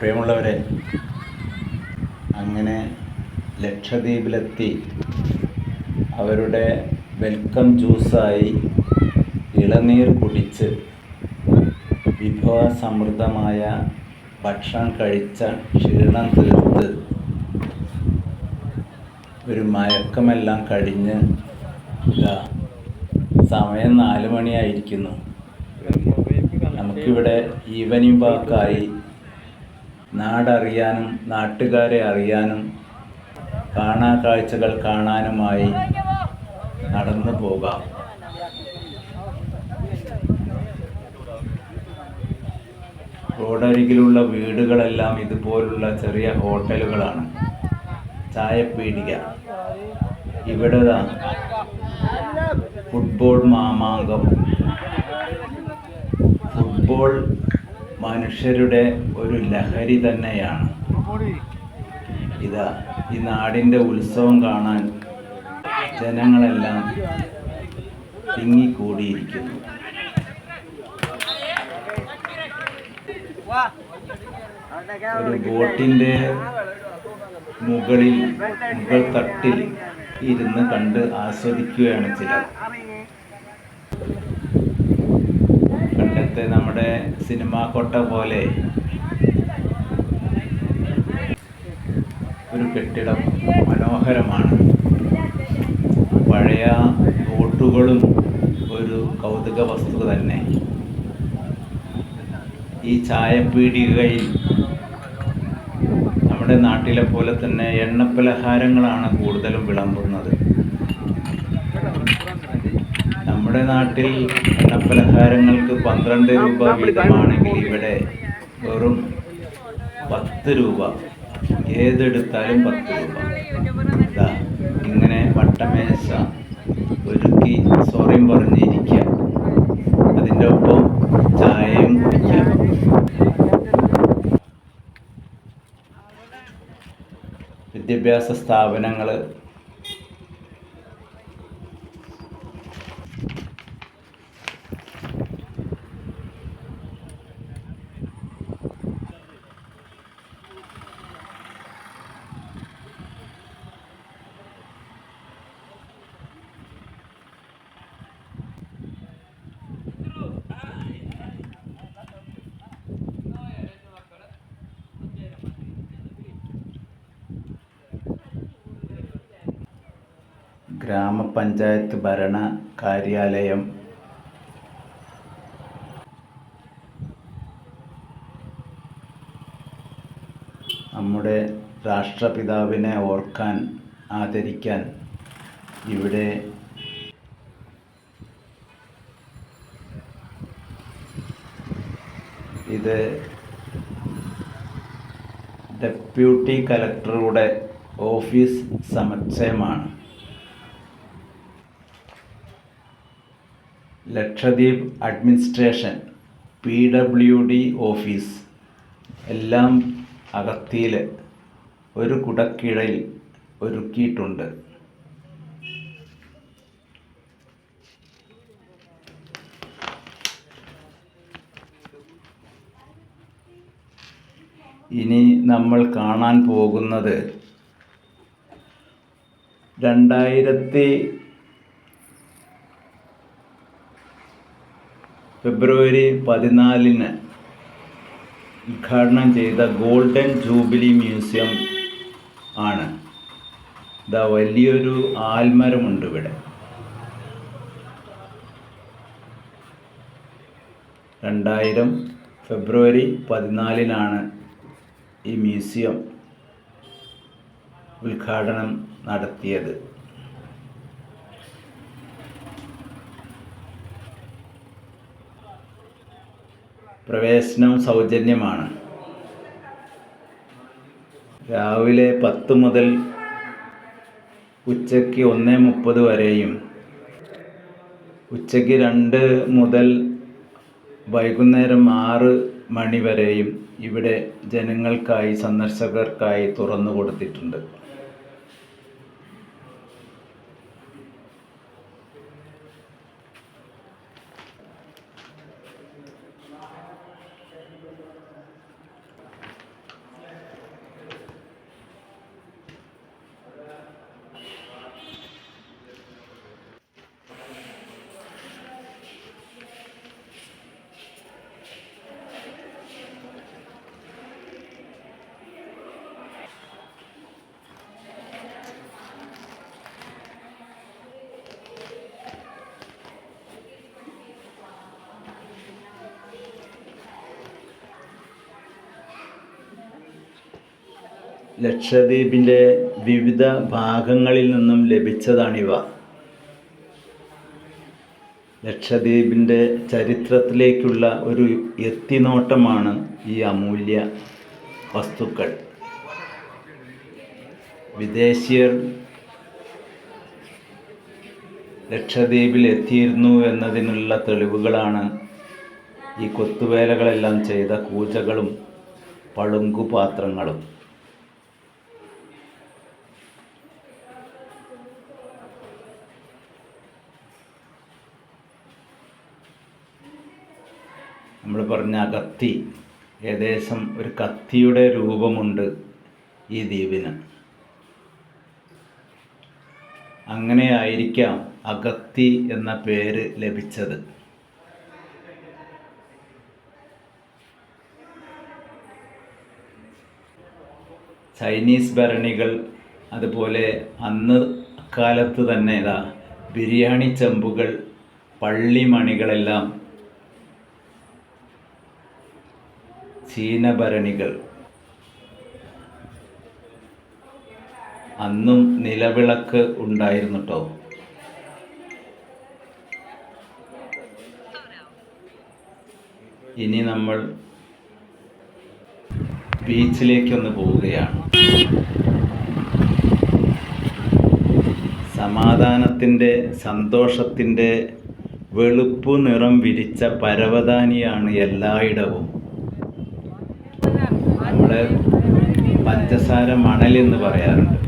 പ്രിയമുള്ളവരെ അങ്ങനെ ലക്ഷദ്വീപിലെത്തി അവരുടെ വെൽക്കം ജ്യൂസായി ഇളനീർ കുടിച്ച് വിഭവസമൃദ്ധമായ ഭക്ഷണം കഴിച്ച ക്ഷീണം തീർത്ത് ഒരു മയക്കമെല്ലാം കഴിഞ്ഞ് സമയം നാല് മണിയായിരിക്കുന്നു. നമുക്കിവിടെ ഈവനിംഗ് വാക്കായി നാടറിയാനും നാട്ടുകാരെ അറിയാനും കാണാ കാഴ്ചകൾ കാണാനുമായി നടന്നു പോകാം. റോഡരികിലുള്ള വീടുകളെല്ലാം ഇതുപോലുള്ള ചെറിയ ഹോട്ടലുകളാണ്. ചായപ്പീടിക. ഇവിടെ ഫുട്ബോൾ മാമാങ്കം. ഫുട്ബോൾ മനുഷ്യരുടെ ഒരു ലഹരി തന്നെയാണ്. ഇതാ ഈ നാടിന്റെ ഉത്സവം കാണാൻ ജനങ്ങളെല്ലാം തിങ്ങിക്കൂടിയിരിക്കുന്നു. ഒരു ബോട്ടിന്റെ മുകളിൽ മുകൾ തട്ടിൽ ഇരുന്ന് കണ്ട് ആസ്വദിക്കുകയാണ് ചിലർ. നമ്മുടെ സിനിമാ കൊട്ട പോലെ. ഒരു കെട്ടിടം മനോഹരമാണ്. പഴയ ബോട്ടുകളും ഒരു കൗതുക വസ്തു തന്നെ. ഈ ചായപ്പീടികയിൽ നമ്മുടെ നാട്ടിലെ പോലെ തന്നെ എണ്ണപ്പലഹാരങ്ങളാണ് കൂടുതലും വിളമ്പുന്നത്. നമ്മുടെ നാട്ടിൽ എണ്ണപ്പലഹാരങ്ങൾക്ക് പന്ത്രണ്ട് രൂപ വീതമാണെങ്കിൽ ഇവിടെ വെറും പത്ത് രൂപ. ഏതെടുത്താലും പത്ത് രൂപ. ഇതാ ഇങ്ങനെ വട്ടമേശ ഒരുക്കി സോറിയും പറഞ്ഞിരിക്കുക അതിന്റെ ഒപ്പം ചായയും കുടിക്കാം. വിദ്യാഭ്യാസ സ്ഥാപനങ്ങൾ ഗ്രാമപഞ്ചായത്ത് ഭരണ കാര്യാലയം. നമ്മുടെ രാഷ്ട്രപിതാവിനെ ഓർക്കാൻ ആദരിക്കാൻ ഇവിടെ ഇത് ഡെപ്യൂട്ടി കലക്ടറുടെ office സമുച്ചയമാണ്. Lakshadweep administration P W D office എല്ലാം അകത്തിയിൽ ഒരു കുടക്കിഴയിൽ ഒരുക്കിയിട്ടുണ്ട്. ഇനി നമ്മൾ കാണാൻ പോകുന്നത് രണ്ടായിരത്തി ഫെബ്രുവരി പതിനാലിന് ഉദ്ഘാടനം ചെയ്ത ഗോൾഡൻ ജൂബിലി മ്യൂസിയം ആണ്. ഇതാ വലിയൊരു ആൽമരമുണ്ട് ഇവിടെ. രണ്ടായിരം ഫെബ്രുവരി പതിനാലിനാണ് ഈ മ്യൂസിയം ഉദ്ഘാടനം നടത്തിയത്. പ്രവേശനം സൗജന്യമാണ്. രാവിലെ പത്ത് മുതൽ ഉച്ചയ്ക്ക് ഒന്ന് മുപ്പത് വരെയും. ഉച്ചയ്ക്ക് രണ്ട് മുതൽ വൈകുന്നേരം ആറ് മണി വരെയും ഇവിടെ ജനങ്ങൾക്കായി സന്ദർശകർക്കായി തുറന്നു കൊടുത്തിട്ടുണ്ട് ലക്ഷദ്വീപിന്റെ വിവിധ ഭാഗങ്ങളിൽ നിന്നും ലഭിച്ചതാണിവ. ലക്ഷദ്വീപിന്റെ ചരിത്രത്തിലേക്കുള്ള ഒരു എത്തിനോട്ടമാണ് ഈ അമൂല്യ വസ്തുക്കൾ. വിദേശീയർ ലക്ഷദ്വീപിൽ എത്തിയിരുന്നു എന്നതിനുള്ള തെളിവുകളാണ് ഈ കൊത്തുവേലകളെല്ലാം ചെയ്ത കൂജകളും പളുങ്കുപാത്രങ്ങളും. നമ്മൾ പറഞ്ഞ ആ കത്തി ഏകദേശം ഒരു കത്തിയുടെ രൂപമുണ്ട് ഈ ദ്വീപിന്. അങ്ങനെയായിരിക്കാം അകത്തി എന്ന പേര് ലഭിച്ചത്. ചൈനീസ് ഭരണികൾ അതുപോലെ അന്ന് കാലത്ത് തന്നെ ഇതാ ബിരിയാണി ചെമ്പുകൾ പള്ളിമണികളെല്ലാം ചീനഭരണികൾ. അന്നും നിലവിളക്ക് ഉണ്ടായിരുന്നു കേട്ടോ ഇനി നമ്മൾ ബീച്ചിലേക്കൊന്ന് പോവുകയാണ്. സമാധാനത്തിന്റെ സന്തോഷത്തിന്റെ വെളുപ്പു നിറം വിരിച്ച പരവതാനിയാണ് എല്ലായിടവും. നമ്മൾ പഞ്ചസാര മണൽ എന്ന് പറയാറുണ്ട്.